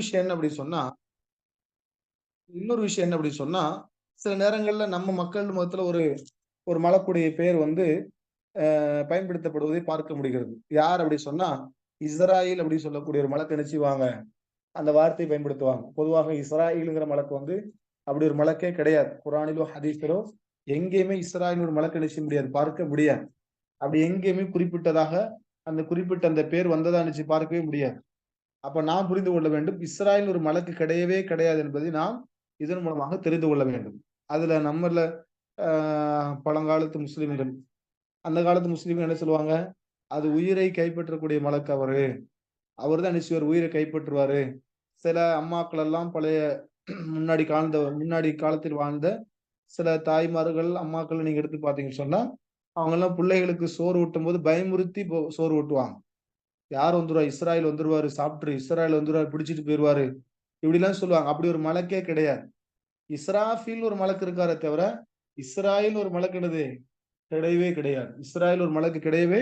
விஷயம் என்ன அப்படி சொன்னா இன்னொரு விஷயம் என்ன அப்படி சொன்னா சில நேரங்கள்ல நம்ம மக்கள் மதத்துல ஒரு ஒரு மலக்குடைய பெயர் வந்து பயன்படுத்தப்படுவதை பார்க்க முடிகிறது. யார் அப்படி சொன்னா இஸ்ராயில் அப்படி சொல்லக்கூடிய ஒரு மலக்கு நினைச்சுவாங்க அந்த வார்த்தையை பயன்படுத்துவாங்க. பொதுவாக இஸ்ராயிலுங்கிற மலக்கு வந்து அப்படி ஒரு மலக்கே கிடையாது. குரானிலோ ஹதீஸிலோ எங்கேயுமே இஸ்ராயில் ஒரு மலக்கு நினைச்ச முடியாது. பார்க்க முடியாது. அப்படி எங்கேயுமே குறிப்பிட்டதாக அந்த குறிப்பிட்ட அந்த பேர் வந்ததா நினைச்சு பார்க்கவே முடியாது. அப்ப நாம் புரிந்து கொள்ள வேண்டும். இஸ்ராயல் ஒரு மலக்கு கிடையவே கிடையாது என்பதை நாம் இதன் மூலமாக தெரிந்து கொள்ள வேண்டும். அதுல நம்மள பழங்காலத்து முஸ்லிம்கள் அந்த காலத்து முஸ்லீம்கள் என்ன சொல்லுவாங்க? அது உயிரை கைப்பற்றக்கூடிய மலக்கு அவரு. அவர் தான் நிச்சயம் உயிரை கைப்பற்றுவாரு. சில அம்மாக்கள் எல்லாம் பழைய முன்னாடி காலந்த முன்னாடி காலத்தில் வாழ்ந்த சில தாய்மார்கள் அம்மாக்கள் நீங்க எடுத்து பாத்தீங்கன்னு சொன்னா அவங்க எல்லாம் பிள்ளைகளுக்கு சோறு ஊட்டும் போது பயமுறுத்தி சோறு ஊட்டுவாங்க. யார் வந்துருவா? இஸ்ராயல் வந்துருவாரு சாப்பிட்ரு இஸ்ராயல் வந்துருவாரு பிடிச்சிட்டு போயிருவாரு. இப்படிலாம் சொல்லுவாங்க. அப்படி ஒரு மலக்கே கிடையாது. இஸ்ராஃபில் ஒரு மலக்கு இருக்காரே தவிர இஸ்ராயல் ஒரு மலக்குனது கிடையவே கிடையாது. இஸ்ராயல் ஒரு மலக்கு கிடையவே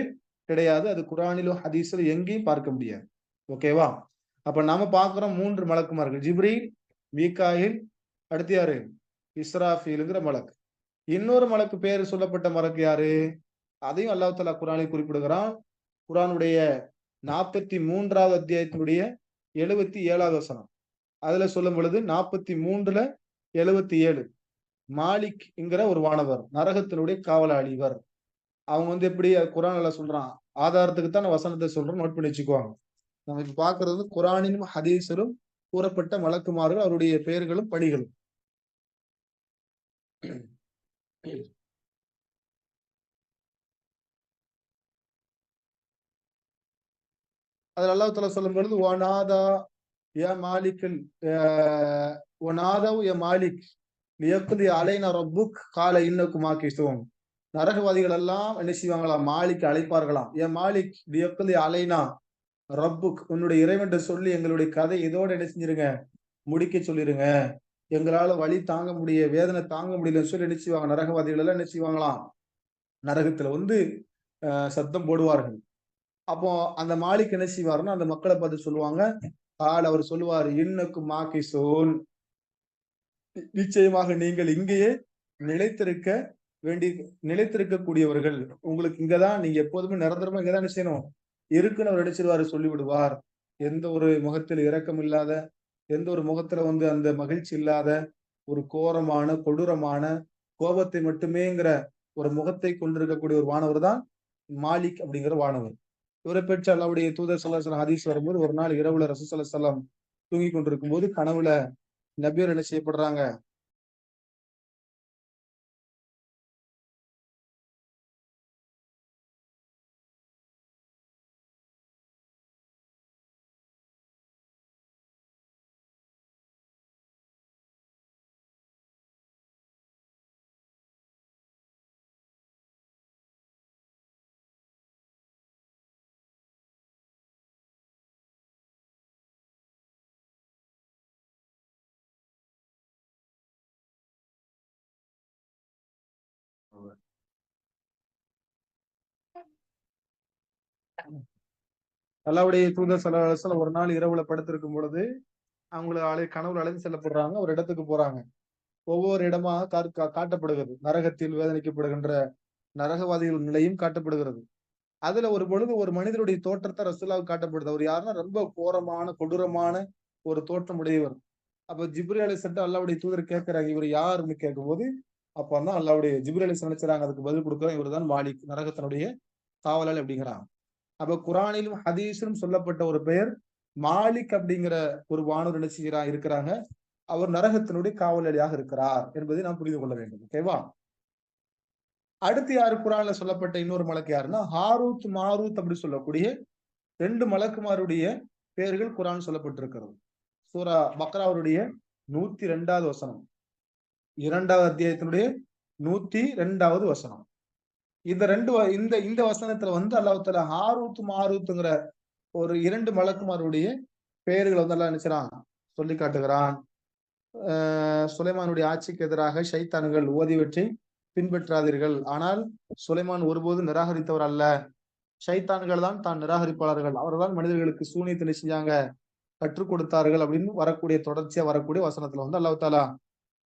கிடையாது. அது குரானிலோ ஹதீஸிலும் எங்கேயும் பார்க்க முடியாது. ஓகேவா அப்ப நாம பாக்குறோம் மூன்று மலக்குமார்கள் ஜிப்ரி மீகாயில் அடுத்து யாரு? இஸ்ராஃபீலுங்கிற மலக்கு. இன்னொரு மலக்கு பேர் சொல்லப்பட்ட மலக்கு யாரு? அதையும் அல்லாஹாலா குரானில் குறிப்பிடுகிறான். குரானுடைய நாற்பத்தி மூன்றாவது அத்தியாயத்தினுடைய எழுபத்தி ஏழாவது வசனம். அதுல சொல்லும் பொழுது நாற்பத்தி மூன்றுல எழுபத்தி ஏழு. மாலிக் என்கிற ஒரு வானவர் நரகத்தினுடைய காவலாளிவர் அவங்க வந்து எப்படி குரான்ல சொல்றான்? ஆதாரத்துக்கு தான் வசனத்தை சொல்றோம் நோட் பண்ணி வச்சுக்குவாங்க நம்ம இப்ப பாக்குறது குரானிலும் ஹதீசரும் கூறப்பட்ட மலக்குமார்கள் அவருடைய பெயர்களும் பணிகளும். அதில் அல்லா தலா சொல்லும் பொழுது ஒனாதா யா மாலிக்கல் ஒனாதவ் என் மாலிக் லியக்குதி அலைனா ரப்புக் கால இன்னக்கு மாக்கிசுவோம் நரகவாதிகள் எல்லாம் என்ன செய்வாங்களா? மாலிக் அழைப்பார்களாம். என் மாலிக் லியக்குதி அலைனா ரப்புக் உன்னுடைய இறைவன் சொல்லி எங்களுடைய கதை இதோட என்ன செஞ்சிருங்க? முடிக்க சொல்லிருங்க. எங்களால வழி தாங்க முடிய வேதனை தாங்க முடியலன்னு சொல்லி என்ன செய்வாங்க? நரகவாதிகள் எல்லாம் என்ன செய்வாங்களாம்? நரகத்துல வந்து சத்தம் போடுவார்கள். அப்போ அந்த மாலிக் என்ன செய்வாருன்னா அந்த மக்களை பார்த்து சொல்லுவாங்க கால் அவர் சொல்லுவார் இன்னக்கு மாக்கி சோன் நிச்சயமாக நீங்கள் இங்கேயே நிலைத்திருக்க வேண்டி நிலைத்திருக்கக்கூடியவர்கள். உங்களுக்கு இங்கதான் நீங்க எப்போதுமே நிரந்தரமா இங்கதான் செய்யணும்? இருக்குன்னு அவர் நினைச்சிருவாரு சொல்லிவிடுவார். எந்த ஒரு முகத்தில் இரக்கம் இல்லாத எந்த ஒரு முகத்துல வந்து அந்த மகிழ்ச்சி இல்லாத ஒரு கோரமான கொடூரமான கோபத்தை மட்டுமேங்கிற ஒரு முகத்தை கொண்டிருக்கக்கூடிய ஒரு வானவர் தான் மாலிக் அப்படிங்கிற வானவர். இவரை பெற்ற அல்லாவுடைய தூதர் சல்லாஹ் ஹதீஸ் வரும்போது ஒரு நாள் இரவுல ரசூசல்லாம் தூங்கி கொண்டிருக்கும் போது கனவுல நபியர் என்ன செய்யப்படுறாங்க? அல்லாவுடைய தூதர் சல ஒரு நாள் இரவுல படுத்திருக்கும் பொழுது அவங்கள அழை கனவுல அழைத்து செல்லப்படுறாங்க. ஒரு இடத்துக்கு போறாங்க. ஒவ்வொரு இடமா காட்டப்படுகிறது. நரகத்தில் வேதனைக்கப்படுகின்ற நரகவாதிகள் நிலையும் காட்டப்படுகிறது. அதுல ஒரு பொழுது ஒரு மனிதனுடைய தோற்றத்தை ரசுல்லாவுக்கு காட்டப்படுது. அவர் யாருன்னா ரொம்ப கோரமான கொடூரமான ஒரு தோற்றம் உடையவர் அப்ப ஜிப்ரி அலி சென்று அல்லாவுடைய தூதர் கேட்கிறாங்க இவர் யாருன்னு கேட்கும்போது அப்ப தான் அல்லாவுடைய ஜிபிரலி அலி நினைச்சாங்க அதுக்கு பதில் கொடுக்க இவர் தான் மாலிக் நரகத்தினுடைய காவலாளி அப்படிங்கிறாங்க. அப்ப குரானிலும் ஹதீஸிலும் சொல்லப்பட்ட ஒரு பெயர் மாலிக் அப்படிங்கிற ஒரு வானூர் நினைச்சுகிறா இருக்கிறாங்க. அவர் நரகத்தினுடைய காவலாளியாக இருக்கிறார் என்பதை நாம் புரிந்து கொள்ள வேண்டும் ஓகேவா அடுத்து யாரு குரான்ல சொல்லப்பட்ட இன்னொரு மலக்கு யாருன்னா ஹாரூத் மாரூத் அப்படி சொல்லக்கூடிய ரெண்டு மலக்குமாருடைய பெயர்கள் குரான் சொல்லப்பட்டிருக்கிறது. சூரா பக்ராவருடைய நூத்தி ரெண்டாவது வசனம். இரண்டாவது அத்தியாயத்தினுடைய நூத்தி ரெண்டாவது வசனம். இந்த ரெண்டு இந்த இந்த வசனத்துல வந்து அல்லாஹால ஹாரூத் மாரூத்துங்கிற ஒரு இரண்டு மலக்குமாருடைய பெயர்களை வந்து எல்லாம் நினைச்சான் சொல்லி காட்டுகிறான். சுலைமானுடைய ஆட்சிக்கு எதிராக சைத்தான்கள் ஓதிவற்றை பின்பற்றாதீர்கள். ஆனால் சுலைமான் ஒருபோது நிராகரித்தவர் அல்ல. சைத்தான்கள் தான் தான் நிராகரிப்பாளர்கள். அவர்தான் மனிதர்களுக்கு சூனியத்தை செஞ்சாங்க. கற்றுக் கொடுத்தார்கள் அப்படின்னு வரக்கூடிய தொடர்ச்சியா வரக்கூடிய வசனத்துல வந்து அல்லாஹ் தாலா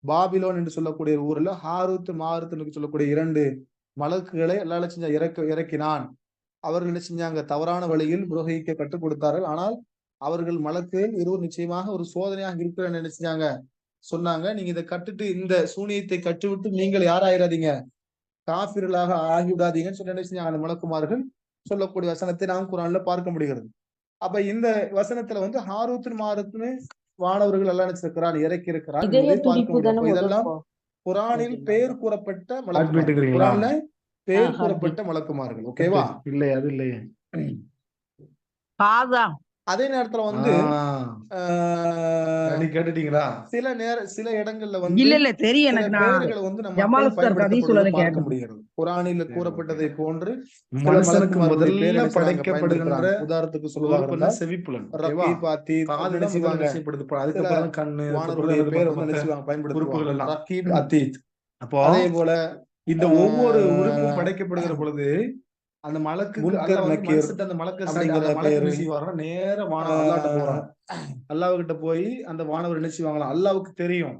பாபிலோன் என்று சொல்லக்கூடிய ஊர்ல ஹாரூத் மாருத் என்று சொல்லக்கூடிய இரண்டு மலக்குகளை அல்லாஹ் செஞ்ச இறக்க இறக்கினான். அவர்கள் என்ன செஞ்சாங்க? தவறான வழியில் புரோகிக்க கற்றுக் கொடுத்தார்கள். ஆனால் அவர்கள் மலக்குகள் இருவர் நிச்சயமாக ஒரு சோதனையாக இருக்கிறேன்னு நினைச்சாங்க சொன்னாங்க. நீங்க இதை கட்டுட்டு இந்த சூனியத்தை கற்றுவிட்டு நீங்கள் யாராயிராதீங்க? காபிர்களாக ஆகிவிடாதீங்கன்னு சொல்லி என்ன அந்த மலக்குமார்கள் சொல்லக்கூடிய வசனத்தை நாம் குரான்ல பார்க்க முடிகிறது. அப்ப இந்த வசனத்துல வந்து ஹாரூத்து மாருத்துன்னு வானவர்கள் எல்லாம் நினைச்சிருக்கிறான் இறக்கி இருக்கிறான் இதெல்லாம் குரானில் பெயர் கூறப்பட்ட? குரான்ல பெயர் கூறப்பட்ட மலக்குமார்கள் ஓகேவா? இல்லையே அது இல்லையே. அதே நேரத்துல வந்து நீ கேட்டுட்டீங்களா சில நேர சில இடங்கள்ல வந்து இல்ல இல்ல தெரியும் எனக்கு வந்து நம்ம பார்க்க. முடிகிறது குரானில் கூறப்பட்டதை போன்று மனுஷனுக்கு முதல்ல படைக்கப்படுகின்ற. உதாரணத்துக்கு சொல்லுவாங்க? செவிப்புலன். நிச்சயப்படுத்தப்படும். அதுக்கப்புறம் கண்ணு பேர் பயன்படுத்துவாங்க எல்லாம். ரக்கீப் அத்தீத் அப்போ அதே போல இந்த ஒவ்வொரு உறுப்பும் படைக்கப்படுகிற பொழுது அந்த மலக்கு அந்த மலக்கு நேர அல்லாட்ட போறான். அல்லாஹ் கிட்ட போய் அந்த வானவர் என்ன செய்வாங்களா அல்லாவுக்கு தெரியும்.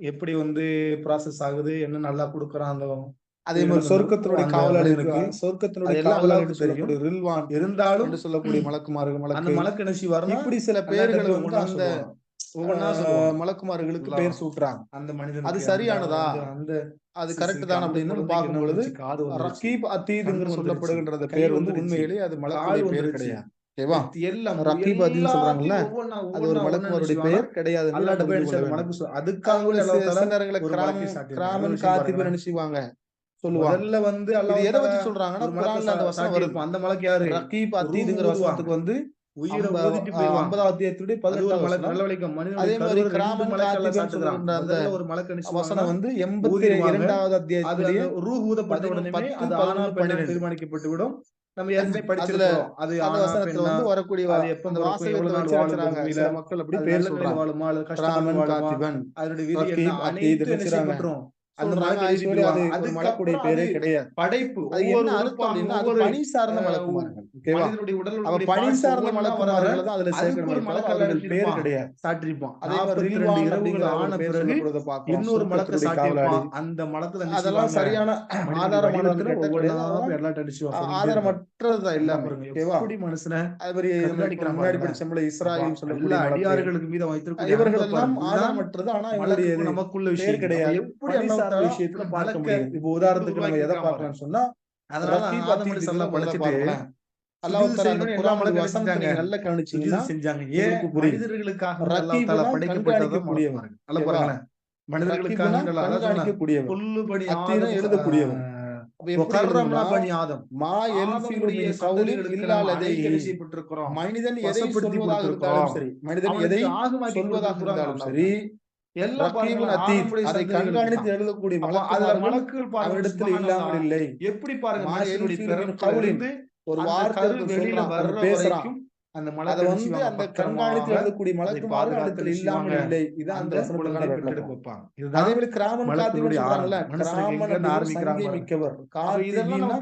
எப்படி வந்து ப்ராசஸ் ஆகுது என்ன நல்லா கொடுக்குறான் அந்த அதே மாதிரி சொர்க்கத்தினுடைய காவலாளிக்கு மனிதனுக்கு சொர்க்கத்தினுடைய அல்லாஹ்வுக்கு தெரியும். ரில்வான் இருந்தாலும் சொல்லக்கூடிய மலக்குமார்கள் அந்த மலக்கு. என்ன செய்வாருன்னா இப்படி சில போய் வந்து அந்த மலக்குமார்களுக்கு. பெயர் சூட்டுறாங்க அந்த மனிதனுக்கு அது சரியானதா? அந்த- அது கரெக்ட் தான் அப்படின்னு பார்க்கும் பொழுது. ரக்கீப் அத்தீதுங்கிற சொல்லப்படுகின்ற. பேர் வந்து. உண்மையிலேயே அது மலக்குடைய பேர். கிடையாது ஓகேவா எல்லாம் சொல்றாங்கல்ல, அது ஒரு மலக்குமாருடைய பெயர் கிடையாது அதுக்காக ஒரு கிராமம் காத்திபர் பாருங்க. நினைச்சுவாங்க சொல்லுவாங்க வந்து எதை வச்சு சொல்றாங்கன்னா அந்த வசனம். அந்த மலக்கு யாரு ரக்கீப் அத்தீதுங்கிற. வசனத்துக்கு வந்து வந்து எண்பத்தி. இரண்டாவது அது அத்தியாயத்துடைய அந்த ரூஹ் ஊதப்பட்ட உடனே அது ஆனா பதினொன்று, பெண்ணா பன்னிரெண்டு. தீர்மானிக்கப்பட்டு விடும் நம்ம ஏற்கனவே படிச்சிருக்கோம் அது வசனத்துல வந்து வரக்கூடிய எப்ப அந்த பிறக்கும், வாசகத்தை எவ்வளவு நாள் வச்சு வாழும் வச்சுறாங்க பூமியில, சில மக்கள் அப்படி பேர் சொல்றாங்க. வாழுமா? அல்லது அதனுடைய விதி அனைத்து என்ன படைப்பு பணி சார்ந்த பணி சார்ந்த மலக்குமார்கள் பேர். கிடையாது சாட்டியிருப்பான் அதே மாதிரி 42 ரில்வான் இரவுகள் அப்படிங்கிற ஒரு ஆன பேர் பிறகு சொல்லப்படுவதை பார்க்கிறோம். இன்னொரு காவலாளி. அந்த மலத்துல அதெல்லாம்? சரியான இருப்பான். ஆதாரமற்றதுதான் எல்லாமே பாருங்க, மனுஷனை அது மாதிரி முன்னாடி. படிச்சோம்ல இஸ்ராயில். அடியார்களுக்கு மீது இவர்கள் அன்பை எல்லாம். ஆதாரமற்றது ஆனா மலக்குக்கு இவங்களுடைய நமக்குள்ள விஷயம் கிடையாது எப்படி சார்ந்த தாலா விஷயத்துல பார்க்க முடியும் இப்போ உதாரணத்துக்கு நம்ம எதை பார்க்கலாம்னு சொன்னா நல்லா கவனிச்சீங்கன்னா செஞ்சாங்க. ஏன். மனிதர்களுக்காக எழுதக்கூடியவன். செய்யப்பட்டிருக்கிறோம். மனிதன் எதை சொல்வதாக இருந்தாலும். சரி. மனிதன் எதை சொல்வதாக இருந்தாலும். சரி. அதை கண்காணித்து. எழுதக்கூடிய மலக்குகள். இல்லாமல் இல்லை எப்படி பாருங்க ஒரு வார்த்தை வெளியில வர்ற வரைக்கும் அந்த மலக்கு வந்து அந்த கண்காணித்து எழுதக்கூடிய மலக்குமார்கள் பாதுகாத்து இடத்துல இல்லாமல் இல்லை. இதான் அந்த வைப்பாங்க. அதே மாதிரி கிராமன் கிராமன் சங்கை. மிக்கவர்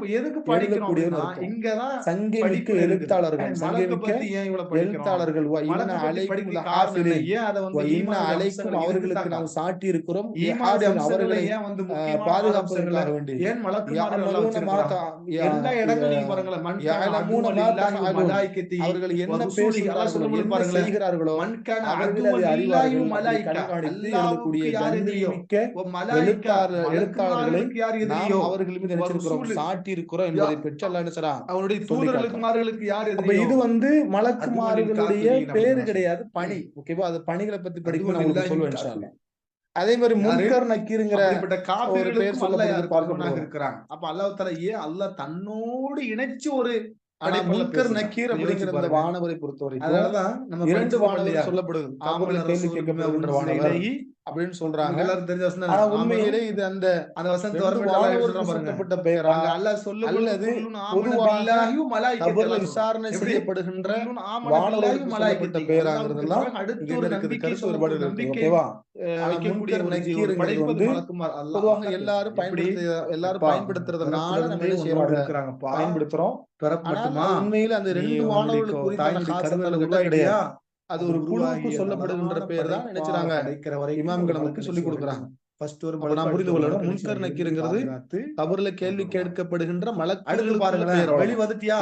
எதுக்கு அர்த்தம். இங்கதான் சங்கை மிக்க. எழுத்தாளர்கள். சங்கை மலக்கை மிக்க? எழுத்தாளர்கள். மலக்கை அம்சங்கள் அவர்களுக்கு நாம் சாட்டி இருக்கிறோம் அவர்களை பாதுகாப்பதற்காக அம்சங்களை வேண்டி? ஏன் மலக்குமார்கள் எல்லாம் யஅமலூன மா வச்சிருக்கிறாங்க? தா- ய- எல்லா இடங்களையும் பாருங்களேன். அவர்கள் என்ன பேசுகிறார்களோ அவர்கள் மீது. சாட்டி இருக்கிறோம் என்பதை பெற்று? அவனுடைய தூதர்களுக்குமார்களுக்கு யார் இது வந்து மலக்குமார்களுடைய பேரு கிடையாது பணி. ஓகேவா? அது பணிகளை பத்தி படிக்கும் சொல்லுவேன். அதே மாதிரி? முன்கர் நக்கீருங்கிற போறோம். இருக்கிறாங்க அப்ப அல்லாஹ் தஆலா ஏன் அல்லாஹ் தன்னோடு இணைச்சு ஒரு ஆனா முன்கர். நக்கீர் அப்படிங்கிற அந்த. வானவரை பொறுத்த வரைக்கும் அதனாலதான் நம்ம இரண்டு வானவர்? சொல்லப்படுது கேள்வி கேட்கப்படுகின்ற வானவர். அப்படின்னு சொல்றாங்க எல்லாரும் தெரிஞ்ச ஆனா. உண்மையிலே இது அந்த அந்த ரெண்டு வரப்பட்ட பெயரா அல்லாஹ் ஆமன பொதுவாக. விசாரணை? செய்யப்படுகின்ற குல்லுன் ஆமன வானவருக்கு பில்லாஹி வ சொல்லப்பட்ட. பெயராங்கிறதெல்லாம் அடுத்து கருத்து வேறுபாடு ஓகேவா பொதுவாக எல்லாரும்? பயன்படுத்த எல்லாரும் பயன்படுத்துறதுனால நம்ம என்ன இருக்கிறாங்கப்பா. பயன்படுத்துறோம்? உண்மையில அந்த ரெண்டு வானவர்களுக்கு கிடையாது? அது ஒரு குழுவுக்கு சொல்லப்படுகின்ற பெயர் தான் நினைச்சாங்க இமாம்கள் நமக்கு சொல்லி கொடுக்குறாங்க. அப்ப நான் புரிந்து கொள்ளணும். முன்கர் நக்கீருங்கிறது கபர்ல கேள்வி கேட்கப்படுகின்ற அடுத்து மலக்கு பாருங்களேன். வெளி வந்துட்டியா?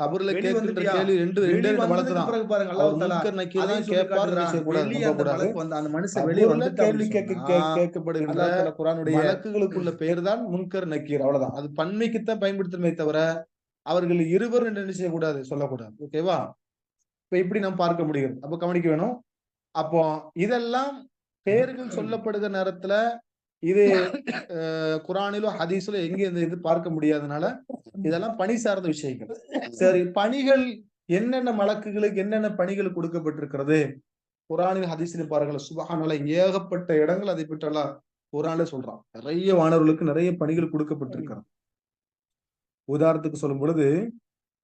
கபர்ல கேட்கின்ற? கேள்வி ரெண்டு ரெண்டு வந்ததுக்கு தான் பிறகு பாருங்க அல்லாஹ் முன்கர் நக்கீர் தான் கேட்பார் வெளியே அந்த வந்து மனுஷன் வெளியே வந்துட்டான்னு கேள்வி கேட்க கேட்கப்படுகின்ற குர்ஆனுடைய மலக்குகளுக்குள்ள பெயர் தான் முன்கர் நக்கீர். அவ்வளவுதான். அது பன்மைக்குத்தான் பயன்படுத்தணுமே தவிர அவர்கள் இருவர் என்று என்ன செய்யக்கூடாது? சொல்லக்கூடாது. ஓகேவா? இப்ப இப்படி நாம் பார்க்க முடிகிறது அப்ப கவனிக்க வேணும். அப்போ இதெல்லாம் பெயர்கள் சொல்லப்படுகிற நேரத்துல இது குரானிலோ ஹதீஸிலோ எங்க இந்த இது பார்க்க முடியாதனால இதெல்லாம் பணி சார்ந்த விஷயங்கள். சரி பணிகள் என்னென்ன மலக்குகளுக்கு என்னென்ன பணிகள் கொடுக்கப்பட்டிருக்கிறது? குரானில் ஹதீஸில் பாருங்கள். சுபஹானல்ல ஏகப்பட்ட இடங்கள் அதை பற்றெல்லாம் குரான்ல சொல்றான். நிறைய வானவர்களுக்கு நிறைய பணிகள் கொடுக்கப்பட்டிருக்கிறது. உதாரணத்துக்கு சொல்லும் பொழுது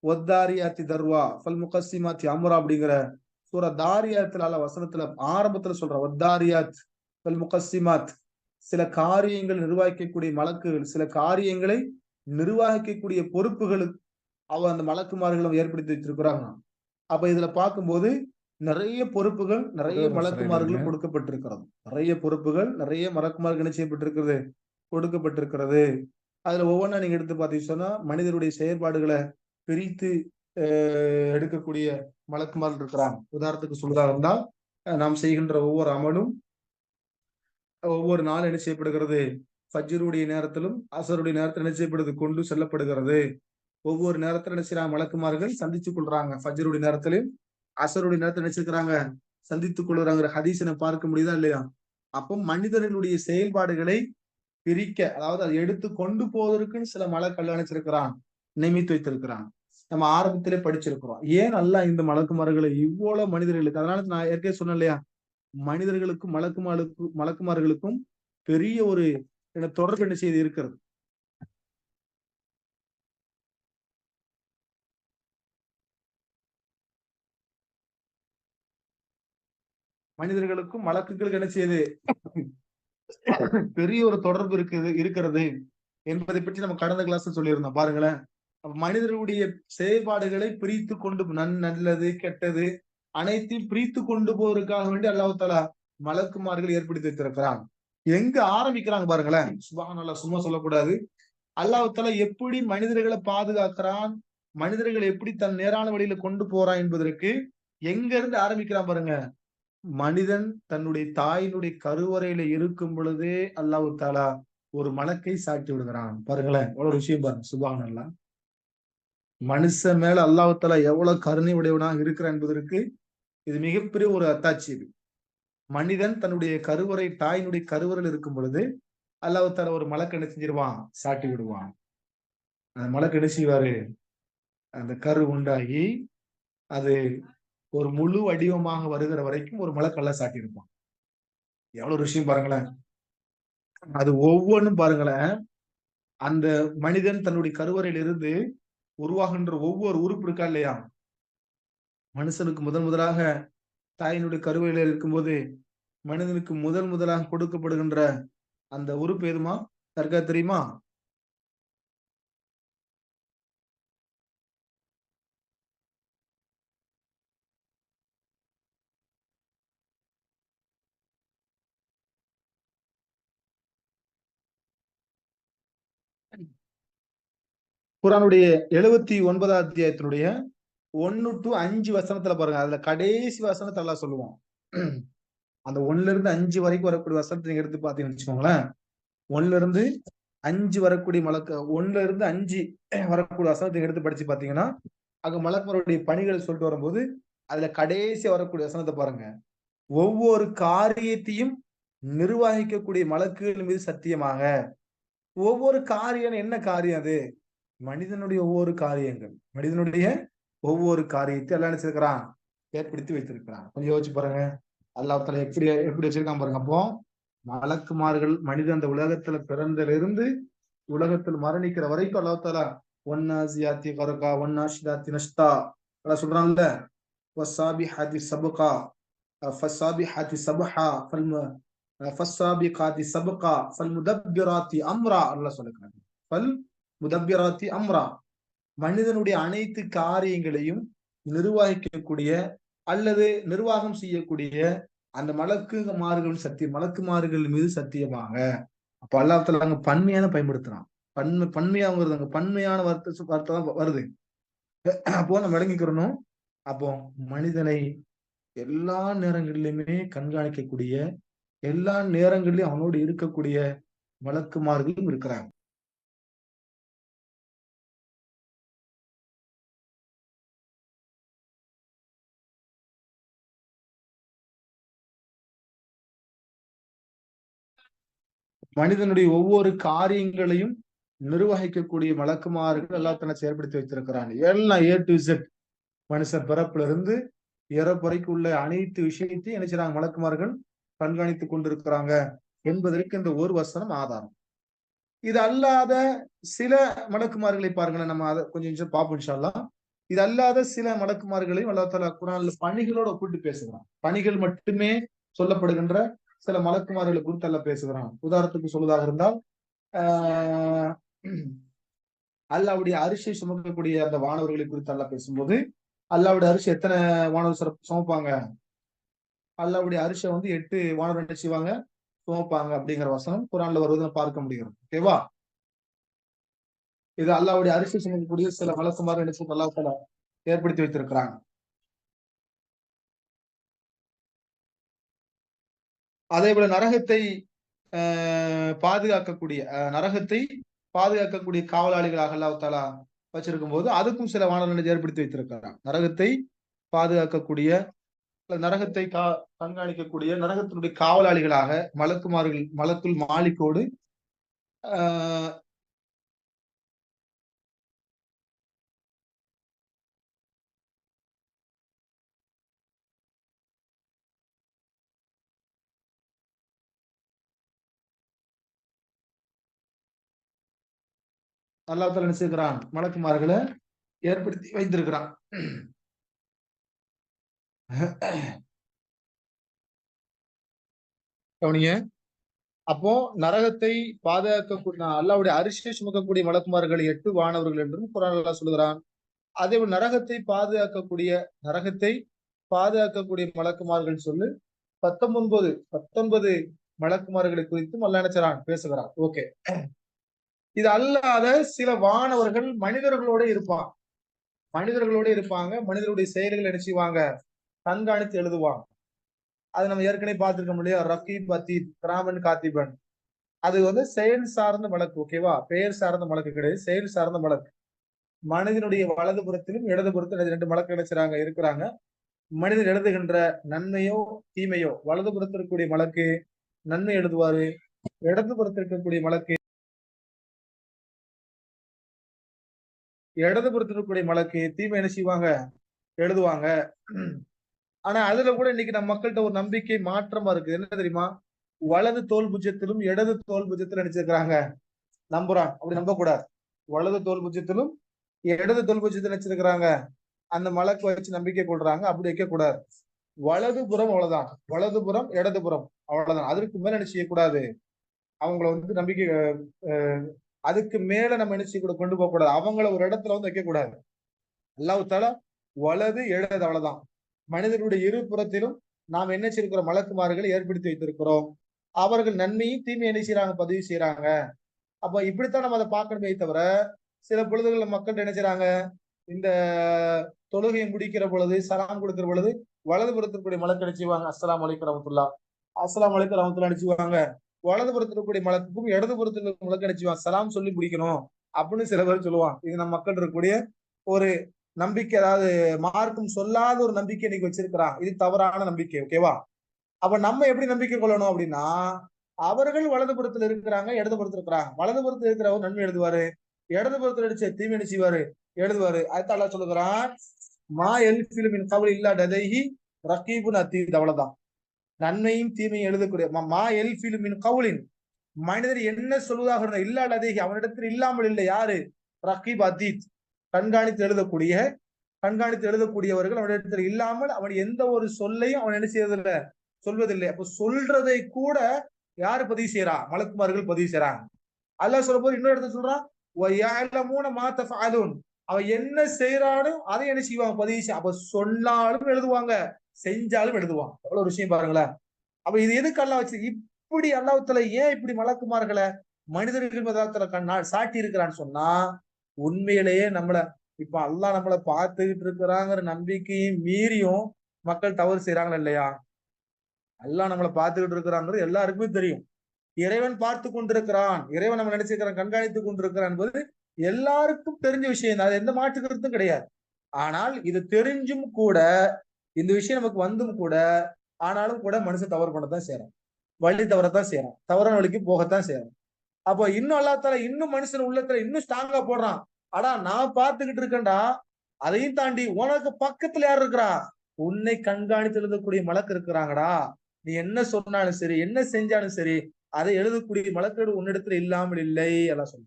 ஒத்தாரியாத்தி தர்வா ஃபல் முகசிமாத்தி அம்ரா அப்படிங்கிற சூர தாரியாத்துல அல்ல வசனத்துல ஆரம்பத்துல சொல்ற ஒத்தாரியாத் ஃபல் முகசிமாத் சில காரியங்கள் நிர்வகிக்கக்கூடிய மலக்குகள் சில காரியங்களை நிர்வகிக்கக்கூடிய பொறுப்புகளுக்கு அவ அந்த மலக்குமார்களும் ஏற்படுத்தி வச்சிருக்கிறாங்க. அப்ப இதுல பார்க்கும்போது நிறைய பொறுப்புகள் நிறைய மலக்குமார்களும் கொடுக்கப்பட்டிருக்கிறது. நிறைய பொறுப்புகள் நிறைய மலக்குமார்கள் என்ன செய்யப்பட்டிருக்கிறது? கொடுக்கப்பட்டிருக்கிறது. அதுல ஒவ்வொன்றா நீங்க எடுத்து பார்த்தீங்கன்னு சொன்னா மனிதருடைய செயற்பாடுகளை பிரித்து எடுக்கக்கூடிய மலக்குமார்கள் இருக்கிறாங்க உதாரணத்துக்கு சொல்றதா இருந்தால் நாம் செய்கின்ற ஒவ்வொரு அமலும் ஒவ்வொரு நாள் என்ன செய்யப்படுகிறது? ஃபஜ்ருடைய நேரத்திலும் அசருடைய நேரத்தில் என்ன செய்யப்படுது? கொண்டு செல்லப்படுகிறது. ஒவ்வொரு நேரத்தில் என்ன செய்யறாங்க? மலக்குமார்கள் சந்திச்சு கொள்றாங்க. ஃபஜ்ருடைய நேரத்திலும் அசருடைய நேரத்தில் நினைச்சிருக்கிறாங்க சந்தித்துக் கொள்றாங்கிற ஹதீசனை பார்க்க முடியுதா? இல்லையா? அப்போ மனிதர்களுடைய செயல்பாடுகளை பிரிக்க அதாவது அதை எடுத்து கொண்டு போவதற்குன்னு சில மலை கல்யாணிச்சிருக்கிறான் நியமித்து வைத்திருக்கிறான். நம்ம ஆரம்பத்திலே படிச்சிருக்கிறோம். ஏன் நல்லா இந்த மலக்குமார்களை இவ்வளவு மனிதர்களுக்கு அதனால நான் ஏற்கனவே சொன்னேன் இல்லையா? மனிதர்களுக்கும் மலக்குமாருக்கு மலக்குமார்களுக்கும் பெரிய ஒரு என்ன தொடர்பு என்ன செய்து இருக்கிறது? மனிதர்களுக்கும் மலக்குகளுக்கு என்ன செய்யுது பெரிய ஒரு தொடர்பு இருக்குது இருக்கிறது என்பதை பற்றி நம்ம கடந்த கிளாஸ்ல சொல்லியிருந்தோம். பாருங்களேன். மனிதர்களுடைய செயல்பாடுகளை பிரித்து கொண்டு நன் நல்லது கெட்டது அனைத்தையும் பிரித்து கொண்டு போவதற்காக வேண்டி அல்லாஹு தாலா மலக்குமார்கள் ஏற்படுத்தி வைத்திருக்கிறான். எங்க ஆரம்பிக்கிறாங்க பாருங்களேன். சுபான் சும்மா சொல்லக்கூடாது. அல்லாஹு தாலா எப்படி மனிதர்களை பாதுகாக்கிறான்? மனிதர்களை எப்படி தன் நேரான வழியில கொண்டு போறான் என்பதற்கு எங்க இருந்து ஆரம்பிக்கிறான் பாருங்க. மனிதன் தன்னுடைய தாயினுடைய கருவறையில இருக்கும் பொழுதே அல்லாஹு தாலா ஒரு மலக்கை சாட்டி விடுகிறான். பாருங்களேன். ஒரு விஷயம் பாருங்க. சுபான் அல்லா மனுஷன் மேல அல்லாஹால எவ்வளவு கருணை உடையவனாக இருக்கிறான் என்பதற்கு இது மிகப்பெரிய ஒரு அத்தாட்சி இது. மனிதன் தன்னுடைய கருவறை தாயினுடைய கருவறையில் இருக்கும் பொழுது அல்லாஹால ஒரு மலக்கு செஞ்சிருவான்? சாட்டி விடுவான். அந்த மலக்கு செய்வாரு? அந்த கரு உண்டாகி அது ஒரு முழு வடிவமாக வருகிற வரைக்கும் ஒரு மலக்கல்ல சாட்டியிருப்பான் எவ்வளவு விஷயம் பாருங்களேன். அது ஒவ்வொன்றும் பாருங்களேன். அந்த மனிதன் தன்னுடைய கருவறையிலிருந்து உருவாகின்ற ஒவ்வொரு உறுப்பு இருக்கா இல்லையா? மனுஷனுக்கு முதன் முதலாக தாயினுடைய கருவையில இருக்கும்போது மனிதனுக்கு முதல் முதலாக கொடுக்கப்படுகின்ற அந்த உறுப்பு எதுமா? தற்கா தெரியுமா? குரானுடைய எழுபத்தி ஒன்பதாம் அத்தியாயத்தினுடைய ஒன்னு டு அஞ்சு வசனத்துல பாருங்க. அதுல கடைசி வசனத்தை எல்லாம் சொல்லுவோம். அந்த ஒண்ணுல இருந்து அஞ்சு வரைக்கும் வரக்கூடிய வசனத்தை நீங்க எடுத்து பாத்தீங்கன்னு வச்சுக்கோங்களேன். ஒண்ணுல இருந்து அஞ்சு வரக்கூடிய மலக்கு ஒன்னுல இருந்து அஞ்சு வரக்கூடிய வசனத்தை எடுத்து படிச்சு பாத்தீங்கன்னா அங்க மலக்கமருடைய பணிகளை சொல்லிட்டு வரும்போது அதுல கடைசி வரக்கூடிய வசனத்தை பாருங்க. ஒவ்வொரு காரியத்தையும் நிர்வகிக்கக்கூடிய மலக்குகள் மீது சத்தியமாக. ஒவ்வொரு காரியம் என்ன காரியம் அது? மனிதனுடைய ஒவ்வொரு காரியங்கள் மனிதனுடைய ஒவ்வொரு காரியத்தை எல்லாம் நினைச்சிருக்கிறான் ஏற்படுத்தி வைத்திருக்கிறான். கொஞ்சம் யோசிச்சு பாருங்க. அல்லாஹ் எப்படி எப்படி வச்சிருக்கான் பாருங்க. அப்போ மலக்குமார்கள் மனிதன் அந்த உலகத்துல பிறந்ததுல இருந்து உலகத்தில் மரணிக்கிற வரைக்கும் அல்லாஹ் தாலா ஒன்னா ஜியாத்தி கரகா ஒன்னா ஷிதாத்தி அதான் சொல்றான்ல. வசாபி ஹாதி சபுகா ஃபசாபி ஹாதி சபஹா ஃபல் ஃபசாபிகாதி சபகா ஃபல் முதப்பிராத்தி அம்ரா அல்லாஹ் சொல்லுகிறாங்க ஃபல் முதபிராத்தி அம்ரா. மனிதனுடைய அனைத்து காரியங்களையும் நிர்வகிக்கக்கூடிய அல்லது நிர்வாகம் செய்யக்கூடிய அந்த மலக்குமார்கள் சத்தியம் மலக்குமார்கள் மீது சத்தியமாக. அப்ப அல்லாத்துல அங்க பன்மையான பயன்படுத்துறான். பன்மை பன்மையாங்கிறது அங்க பன்மையான வார்த்தை வார்த்தை தான் வருது. அப்போ நம்ம விளங்கிக்கிறணும் அப்போ மனிதனை எல்லா நேரங்களிலுமே கண்காணிக்கக்கூடிய எல்லா நேரங்களிலும் அவனோடு இருக்கக்கூடிய வழக்குமார்களும் இருக்கிறாங்க. மனிதனுடைய ஒவ்வொரு காரியங்களையும் நிர்வகிக்கக்கூடிய வழக்குமாறுகள் எல்லாத்தனை செயற்படுத்தி வைத்திருக்கிறான். எல்லாம் ஏ டு இசட் மனுஷன் பிறப்புல இருந்து இறப்புறைக்கு உள்ள அனைத்து விஷயத்தையும் என்ன செய்றாங்க? வழக்குமார்கள் கண்காணித்துக் கொண்டிருக்கிறாங்க என்பதற்கு இந்த ஒரு வசனம் ஆதாரம். இது அல்லாத சில மலக்குமார்களை பாருங்களேன் நம்ம அதை கொஞ்சம் கொஞ்சம் பார்ப்போம் இன்ஷால்லாம் இது அல்லாத சில மலக்குமார்களையும் அல்லா தாலா குரான்ல பணிகளோட ஒப்பிட்டு பேசுகிறான். பணிகள் மட்டுமே சொல்லப்படுகின்ற சில மலக்குமார்களை குறித்து அல்ல பேசுகிறான். உதாரணத்துக்கு சொல்வதாக இருந்தால் ஆஹ் அல்லாவுடைய அரிசி சுமக்கக்கூடிய அந்த வானவர்களை குறித்து அல்ல பேசும்போது அல்லாவுடைய அரிசி எத்தனை வானவர் சிறப்பு சுமப்பாங்க? அல்லாவுடைய அரிசை வந்து எட்டு வானவர் என்ன செய்வாங்க? சுமப்பாங்க அப்படிங்கிற வசனம் குரான்ல வருவதை பார்க்க முடியும் ஓகேவா இது அல்லாவுடைய அரிசி சுமக்கக்கூடிய சில வழக்கமாக என்ன செய்ய அல்லா ஏற்படுத்தி வைத்திருக்கிறாங்க. அதே போல நரகத்தை பாதுகாக்கக்கூடிய அஹ் நரகத்தை பாதுகாக்கக்கூடிய காவலாளிகளாக அல்லாஹ் வச்சிருக்கும் போது அதுக்கும் சில வானவர்களை ஏற்படுத்தி வைத்திருக்கிறான். நரகத்தை பாதுகாக்கக்கூடிய நரகத்தை கா கண்காணிக்கக்கூடிய நரகத்தினுடைய காவலாளிகளாக மலக்குமார்கள் மலக்குள் மாலிக்கோடு ஆஹ் அல்லாஹ் நினைச்சிருக்கிறான் மலக்குமார்களை ஏற்படுத்தி வைத்திருக்கிறான். கவனிங்க. அப்போ நரகத்தை பாதுகாக்கக்கூடிய அல்லாவுடைய அரிசியை சுமக்கக்கூடிய மலக்குமார்கள் எட்டு வானவர்கள் என்றும் குரான் அல்லாஹ் சொல்கிறான் அதே போல் நரகத்தை பாதுகாக்கக்கூடிய நரகத்தை பாதுகாக்கக்கூடிய மலக்குமார்கள் சொல்லு பத்தொன்பது பத்தொன்பது மலக்குமார்களை குறித்தும் அல்ல நினைச்சரான் பேசுகிறான். ஓகே. இது அல்லாத சில வானவர்கள் மனிதர்களோட இருப்பாங்க. மனிதர்களோட இருப்பாங்க. மனிதர்களுடைய செயல்கள் நினைச்சுவாங்க கண்காணித்து எழுதுவாங்க. அது நம்ம ஏற்கனவே பார்த்திருக்க இல்லையா? ரஃபீப் அத்தீப் கிராமன் காத்திபன். அது வந்து செயல் சார்ந்த வழக்கு ஓகேவா பெயர் சார்ந்த வழக்கு கிடையாது. செயல் சார்ந்த வழக்கு. மனிதனுடைய வலது புறத்திலும் இடது புறத்திலும் ரெண்டு வழக்கு நினைச்சாங்க இருக்கிறாங்க. மனிதன் எழுதுகின்ற நன்மையோ தீமையோ வலது புறத்தில் இருக்கக்கூடிய வழக்கு நன்மை எழுதுவாரு. இடது புறத்தில் இருக்கக்கூடிய வழக்கு இடது புறத்தில் இருக்கக்கூடிய தீமை என்ன செய்வாங்க? எழுதுவாங்க. ஆனா அதுல கூட இன்னைக்கு நம்ம மக்கள்கிட்ட ஒரு நம்பிக்கை மாற்றமா இருக்கு என்ன தெரியுமா? வலது தோல் புஜத்திலும் இடது தோல் புஜத்திலும் நினைச்சிருக்கிறாங்க. நம்புறான். அப்படி நம்ப கூடாது வலது தோல் புஜத்திலும் இடது தோல் புஜத்தில் நினைச்சிருக்கிறாங்க. அந்த மலக்கு வச்சு நம்பிக்கை கொள்றாங்க. அப்படி வைக்க கூடாது வலது புறம் அவ்வளவுதான். வலது புறம் இடது புறம் அவ்வளவுதான். அதற்கு மேல என்ன செய்யக்கூடாது? அவங்கள வந்து நம்பிக்கை அதுக்கு மேல நம்ம என்ன செய்ய கொண்டு போக கூடாது அவங்கள ஒரு இடத்துல வந்து வைக்க கூடாது அல்லாஹால வலது எழுது அவ்வளவுதான். மனிதனுடைய இரு புறத்திலும் நாம் என்ன செய்யிருக்கிற மலக்குமார்களை ஏற்படுத்தி வைத்திருக்கிறோம். அவர்கள் நன்மையும் தீமையும் என்ன செய்யறாங்க பதிவு செய்யறாங்க அப்ப இப்படித்தான் நம்ம அதை பார்க்கணுமே தவிர சில பொழுதுகள் மக்கள் என்ன செய்யறாங்க இந்த தொழுகையை முடிக்கிற பொழுது சலாம் கொடுக்கிற பொழுது வலது புறத்திற்குரிய மலக்கு அஸ்லாம் அலைக்கு ரமத்துல்லா அஸ்லாம் அலைக்கு ரமத்துல்லா அடிச்சுவாங்க வலது இருக்கக்கூடிய மலக்குக்கும் இடது புறத்தில் மலக்கு அடிச்சுவாங்க சலாம் சொல்லி பிடிக்கணும் அப்படின்னு சில பேர் சொல்லுவான். இது நம்ம மக்கள் இருக்கக்கூடிய ஒரு நம்பிக்கை அதாவது மார்க்கும் சொல்லாத ஒரு நம்பிக்கை இன்னைக்கு வச்சிருக்கிறான். இது தவறான நம்பிக்கை ஓகேவா அப்ப நம்ம எப்படி நம்பிக்கை கொள்ளணும் அப்படின்னா அவர்கள் வலதுபுறத்துல இருக்கிறாங்க இடதுபுறத்துல இருக்கிறாங்க. வலதுபுறத்துல இருக்கிறவர் நன்மை எழுதுவாரு. இடதுபுறத்துல அடிச்ச தீமை என்ன செய்வாரு? எழுதுவாரு. அல்லா சொல்லுகிறான் மா எல் பிலிமின் கவல் இல்லா டதைஹி ரகீபுன் அத்தீத் அவ்வளவுதான். நன்மையும் தீமையும் எழுதக்கூடிய மா எல் பிலிமின் கவுலின். மனிதர் என்ன சொல்வதாக இருந்தா இல்லா அவனிடத்தில் இல்லாமல் இல்லை. யாரு? ரஹீப் அதீத். கண்காணித்து எழுதக்கூடிய கண்காணித்து எழுதக்கூடியவர்கள் அவனிடத்தில் இல்லாமல் அவன் எந்த ஒரு சொல்லையும் அவன் என்ன செய்யறதில்ல சொல்வதில்லை. அப்ப சொல்றதை கூட யாரு பதிவு செய்யறா? மலக்குமார்கள் பதிவு செய்யறாங்க. அல்ல சொல்ல போது இன்னொரு இடத்துல சொல்றான் மாத்த அவன் என்ன செய்யறானோ அதை என்ன செய்வாங்க பதிவு செய்ய அப்ப சொன்னாலும் எழுதுவாங்க செஞ்சாலும் எழுதுவான். எவ்வளவு ஒரு விஷயம் பாருங்களேன். அப்ப இது எதுக்கு அல்லா வச்சு இப்படி அல்லாஹ்வுத்தாலா ஏன் இப்படி மலக்குமார்களை? மனிதர்கள் மதத்துல கண்ணால் சாட்டி இருக்கிறான்னு சொன்னா உண்மையிலேயே நம்மள இப்ப அல்லாஹ் நம்மள பார்த்துக்கிட்டு இருக்கிறாங்கிற நம்பிக்கையும் மீறியும் மக்கள் தவறு செய்யறாங்களா இல்லையா? அல்லாஹ் நம்மளை பார்த்துக்கிட்டு இருக்கிறான்றது எல்லாருக்குமே தெரியும். இறைவன் பார்த்து கொண்டிருக்கிறான். இறைவன் நம்ம நினைச்சிருக்கிறான் கண்காணித்து கொண்டிருக்கிறான் என்பது எல்லாருக்கும் தெரிஞ்ச விஷயம் தான். அது எந்த மாற்று கருத்தும் கிடையாது. ஆனால் இது தெரிஞ்சும் கூட இந்த விஷயம் நமக்கு வந்தும் கூட ஆனாலும் கூட மனுஷன் தவறு பண்ணத்தான் செய்யறான் வழி தவறத்தான் செய்யறான் தவறான வழிக்கு போகத்தான் செய்யறான் அப்போ இன்னும் அல்லாத்தால இன்னும் மனுஷன் உள்ளத்துல இன்னும் ஸ்ட்ராங்கா போடுறான். அடா நான் பார்த்துக்கிட்டு இருக்கேன்டா. அதையும் தாண்டி உனக்கு பக்கத்துல யார் இருக்கிறா? உன்னை கண்காணித்து எழுதக்கூடிய மலக்கு இருக்கிறாங்கடா. நீ என்ன சொன்னாலும் சரி என்ன செஞ்சாலும் சரி அதை எழுதக்கூடிய மலக்கேடு உன்னிடத்துல இல்லாமல் இல்லை எல்லாம் சொல்ல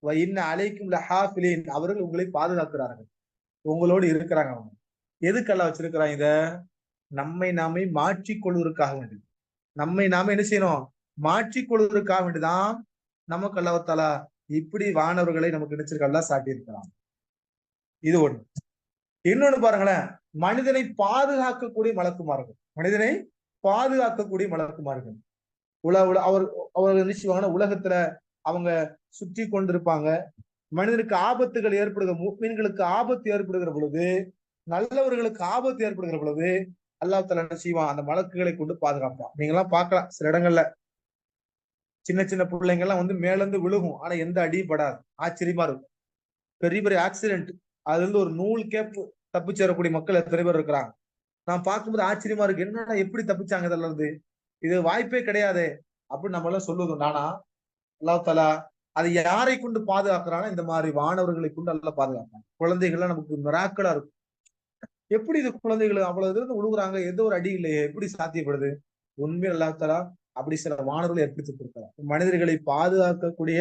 இன்ன அலைக்கும் லஹாஃபிலின் அவர்கள் உங்களை பாதுகாக்கிறார்கள். உங்களோடு இருக்கிறாங்க அவங்க. எதுக்கெல்லாம் வச்சிருக்கிறாங்க இத? நம்மை நாமே மாற்றிக்கொள்வதற்காக வேண்டியது நம்மை நாம என்ன செய்யணும்? மாற்றிக்கொள்வதற்காக வேண்டிதான் நமக்கு அல்லவத்தாலா இப்படி வானவர்களை நமக்கு நினைச்சிருக்கெல்லாம் சாட்டியிருக்கிறான். இது ஒண்ணு. இன்னொன்னு பாருங்களேன். மனிதனை பாதுகாக்கக்கூடிய மலக்குமார்கள். மனிதனை பாதுகாக்கக்கூடிய மலக்குமார்கள். உல உல அவர் அவர் நினைச்சுவாங்கன்னா உலகத்துல அவங்க சுற்றி கொண்டிருப்பாங்க. மனிதனுக்கு ஆபத்துகள் ஏற்படுகிற மீன்களுக்கு ஆபத்து ஏற்படுகிற பொழுது நல்லவர்களுக்கு ஆபத்து ஏற்படுகிற பொழுது அல்லாஹ் தலா என்ன செய்வான்? அந்த மலக்குகளை கொண்டு பாதுகாப்பான். நீங்க எல்லாம் பார்க்கலாம் சில இடங்கள்ல. சின்ன சின்ன பிள்ளைங்க எல்லாம் வந்து மேல இருந்து விழுகும். ஆனா எந்த அடியும் படாது. ஆச்சரியமா இருக்கும். பெரிய பெரிய ஆக்சிடென்ட் அதுல இருந்து ஒரு நூல் கேப் தப்பிச்சு வரக்கூடிய மக்கள் எத்தனை பேர் இருக்கிறாங்க? நான் பார்க்கும்போது ஆச்சரியமா இருக்கு. என்னடா எப்படி தப்பிச்சாங்க இதெல்லாம் இருந்து இது வாய்ப்பே கிடையாது. அப்படின்னு நம்ம எல்லாம் சொல்லுவோம். நானா அல்லா தலா அதை யாரை கொண்டு பாதுகாக்கிறானா இந்த மாதிரி வானவர்களை கொண்டு நல்லா பாதுகாப்பாங்க குழந்தைகள்லாம் நமக்கு மிராக்களா இருக்கும். எப்படி இது குழந்தைகள் அவ்வளவு இருந்து உழுகுறாங்க? எந்த ஒரு அடி இல்லையே. எப்படி சாத்தியப்படுது? உண்மையில் அல்லா தலா அப்படி சில வானவர்கள் ஏற்படுத்தி கொடுக்கிறார். மனிதர்களை பாதுகாக்கக்கூடிய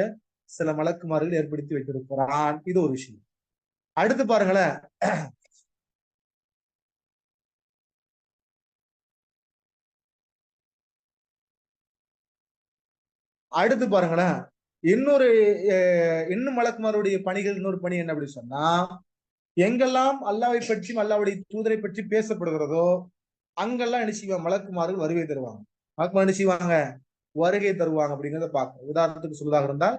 சில மலக்குமார்கள் ஏற்படுத்தி வைத்திருக்கிறான். இது ஒரு விஷயம். அடுத்து பாருங்களேன். அடுத்து பாருங்களேன். இன்னொரு இன்னும் மலக்குமாருடைய பணிகள் இன்னொரு பணி என்ன அப்படி சொன்னா எங்கெல்லாம் அல்லாவை பற்றியும் அல்லாவுடைய தூதரை பற்றி பேசப்படுகிறதோ அங்கெல்லாம் என்ன செய்வாங்க? மலக்குமார்கள் வருகை தருவாங்க. மலக்குமார் என்ன செய்வாங்க? வருகை தருவாங்க அப்படிங்கிறத பார்க்கணும் உதாரணத்துக்கு சொல்வதாக இருந்தால்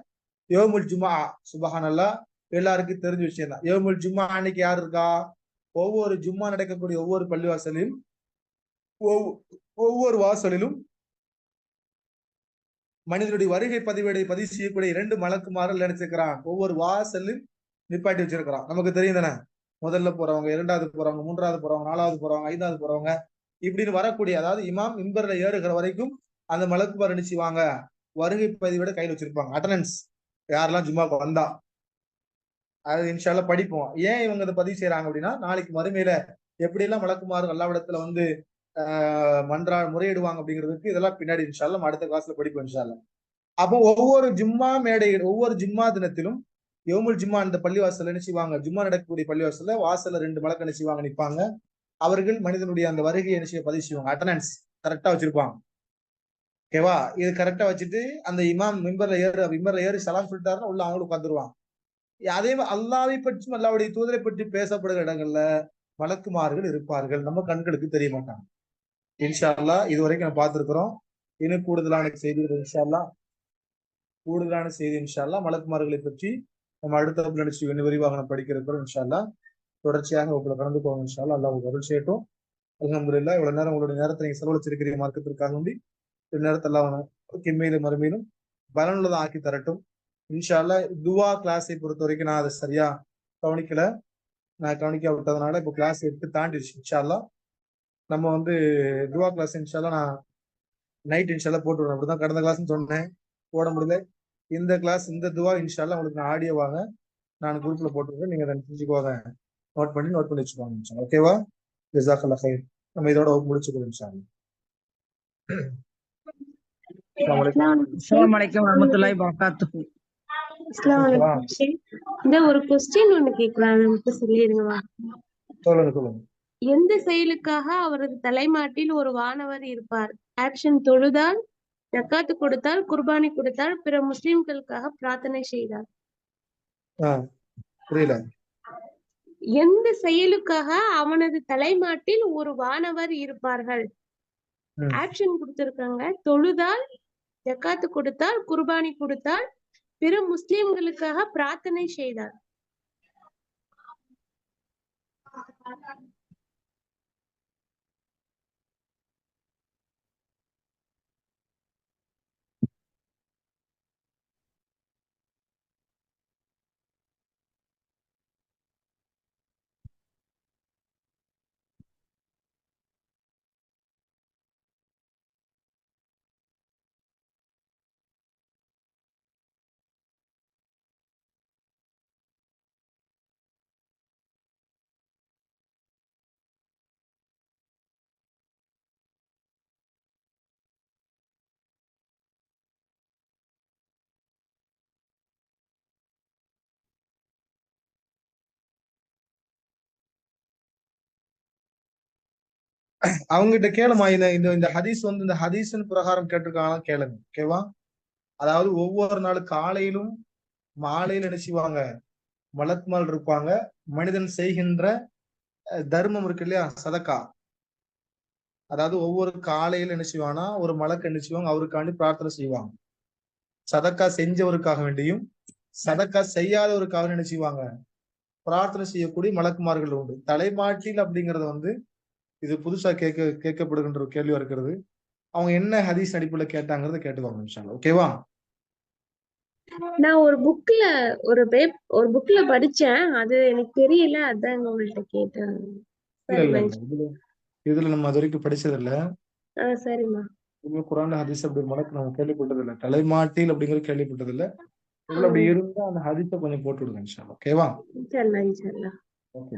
யோமுல் ஜுமா சுபஹான் அல்லா எல்லாருக்கும் தெரிஞ்ச விஷயம் தான். யோமுல் ஜும்மா அன்னைக்கு யாரு இருக்கா? ஒவ்வொரு ஜும்மா நடக்கக்கூடிய ஒவ்வொரு பள்ளிவாசலிலும் ஒவ்வொரு வாசலிலும் மனிதனுடைய வருகை பதிவேடை பதிவு செய்யக்கூடிய இரண்டு மலக்குமார்கள் நினைச்சிருக்கிறான். ஒவ்வொரு வாசலும் நிப்பாட்டி வச்சிருக்கிறான். நமக்கு தெரியும் தானே? முதல்ல போறவங்க இரண்டாவது போறவங்க மூன்றாவது போறவங்க நாலாவது போறவங்க ஐந்தாவது போறவங்க இப்படின்னு வரக்கூடிய அதாவது இமாம் மிம்பர்ல ஏறுகிற வரைக்கும் அந்த மலக்குமார் நினைச்சுவாங்க வருகை பதிவேட கையில் வச்சிருப்பாங்க. அட்டனன்ஸ் யாரெல்லாம் ஜும்மாக்கு வந்தா. அது இன்ஷால்ல படிப்போம். ஏன் இவங்க அதை பதிவு செய்யறாங்க அப்படின்னா நாளைக்கு மறுமையில எப்படி எல்லாம் மலக்குமாறு எல்லா வந்து மன்றா முறையிடுவாங்க அப்படிங்கிறதுக்கு இதெல்லாம் பின்னாடி இன்ஷால்ல அடுத்த கிளாஸ்ல படிப்போம் இன்ஷால்ல அப்போ ஒவ்வொரு ஜும்மா மேடை ஒவ்வொரு ஜும்மா தினத்திலும் யோமுல் ஜும்மா அந்த பள்ளிவாசல் என்ன செய்வாங்க? ஜும்மா நடக்கக்கூடிய பள்ளிவாசல்ல வாசல்ல ரெண்டு மலக்க என்ன செய்வாங்க? நிற்பாங்க அவர்கள் மனிதனுடைய அந்த வருகையை என்ன செய்ய பதிவு செய்வாங்க. அட்டனன்ஸ் கரெக்டா வச்சிருப்பாங்க. ஓகேவா இது கரெக்டா வச்சுட்டு அந்த இமாம் மிம்பர்ல ஏறு மிம்பர்ல ஏறி சலாம் சொல்லிட்டாருன்னா உள்ள அவங்களும் உட்காந்துருவாங்க அதே அல்லாவை பற்றியும் அல்லாவுடைய தூதரை பற்றி பேசப்படுகிற இடங்கள்ல வழக்குமார்கள் இருப்பார்கள். நம்ம கண்களுக்கு தெரிய மாட்டாங்க. இன்ஷா அல்லா இது வரைக்கும் நம்ம பார்த்துருக்குறோம். இன்னும் கூடுதலான செய்திகள் இன்ஷா அல்லா கூடுதலான செய்தி இன்ஷா அல்லா மலக்குமார்களை பற்றி நம்ம அடுத்த நினைச்சு விரிவாக நம்ம படிக்க இருக்கிறோம் இன்ஷா அல்லா தொடர்ச்சியாக உங்களை கலந்து போவோம் இன்ஷா அல்லா அல்லா அருள் செய்யட்டும். அலமதுல்லா இவ்வளவு நேரம் உங்களுடைய நேரத்தை நீங்க செலவழிச்சிருக்கிறீங்க மார்க்கத்திற்காக வேண்டி. இந்த நேரத்தெல்லாம் கிம்மையிலும் மறுமையிலும் பலனுள்ளதான் ஆக்கி தரட்டும். இன்ஷால்லா துவா கிளாஸை பொறுத்த வரைக்கும் நான் அதை சரியா கவனிக்கல. நான் கவனிக்க விட்டதுனால இப்போ கிளாஸ் எடுத்து தாண்டிடுச்சு இன்ஷால்லா நம்ம வந்து துவா கிளாஸ் இன்ஷால்லா நான் நைட் இன்ஷால்லா போட்டு விடுறேன் அப்படிதான் கடந்த கிளாஸ்னு சொன்னேன். போட முடியல. இந்த கிளாஸ் இந்த துவா இன்ஷால்லா உங்களுக்கு நான் ஆடியோ வாங்க. நான் குரூப்ல போட்டுருக்கேன். நீங்க அதை தெரிஞ்சுக்கோங்க நோட் பண்ணி நோட் பண்ணி வச்சுக்கோங்க ஓகேவா ஜிசாக்கல்லா ஹைர் நம்ம இதோட முடிச்சுக்கணும் வபரகாத்துஹு இந்த ஒரு கொஸ்டின் ஒண்ணு கேட்கலாம். நமக்கு சொல்லிருங்கம்மா சொல்லுங்க சொல்லுங்க. எந்த செயலுக்காக அவரது தலைமாட்டில் ஒரு வானவர் இருப்பார்? ஆப்ஷன் தொழுதால் ஜக்காத்து கொடுத்தால் குர்பானி கொடுத்தால் பிற முஸ்லிம்களுக்காக பிரார்த்தனை செய்தார். புரியல. எந்த செயலுக்காக அவனது தலைமாட்டில் ஒரு வானவர் இருப்பார்கள். ஆப்ஷன் கொடுத்திருக்காங்க. தொழுதால் ஜக்காத்து கொடுத்தால் குர்பானி கொடுத்தால் பிற முஸ்லிம்களுக்காக பிரார்த்தனை செய்தார். அவங்க கிட்ட கேளுமா இந்த இந்த இந்த ஹதீஸ் வந்து இந்த ஹதீஸின் பிரகாரம் கேட்டிருக்காங்க கேளுங்க. ஓகேவா? அதாவது ஒவ்வொரு நாள் காலையிலும் மாலையில நினைச்சுவாங்க மலத்மால் இருப்பாங்க. மனிதன் செய்கின்ற தர்மம் இருக்கு இல்லையா? சதக்கா. அதாவது ஒவ்வொரு காலையில நினைச்சுவானா ஒரு மலக்கு நினைச்சுவாங்க அவருக்காண்டி பிரார்த்தனை செய்வாங்க. சதக்கா செஞ்சவருக்காக வேண்டியும் சதக்கா செய்யாதவருக்காக நினைச்சுவாங்க பிரார்த்தனை செய்யக்கூடிய மலக்குமார்கள் உண்டு. தலைமாட்டில் அப்படிங்கறது வந்து இது புதுசா கேட்க கேட்கப்படுகின்ற ஒரு கேள்வியா இருக்கிறது. அவங்க என்ன ஹதீஸ் அடிப்புல கேட்டாங்கறத கேட்டுக்கோங்க இன்ஷால்லா ஓகேவா நான் ஒரு புக்ல ஒரு பேப் ஒரு புக்ல படிச்சேன். அது எனக்கு தெரியல. அதான் உங்கள்ட்ட கேட்டேன். இதுல நம்ம அது வரைக்கும் படிச்சது இல்ல சரிம்மா. இதுல குரான்ல ஹதீஸ் அப்படி மடக்கு நம்ம கேள்விப்பட்டது இல்ல தலைமாட்டில் அப்படிங்கிறது கேள்விப்பட்டது இல்ல இதுல அப்படி இருந்தா அந்த ஹதீஸை கொஞ்சம் போட்டு விடுங்க இன்ஷால்லா ஓகேவா ஓகே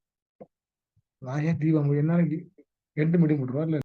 நான் ஏன் தீபம் என்ன எட்டு மீட்டிங் போட்டுருவா இல்ல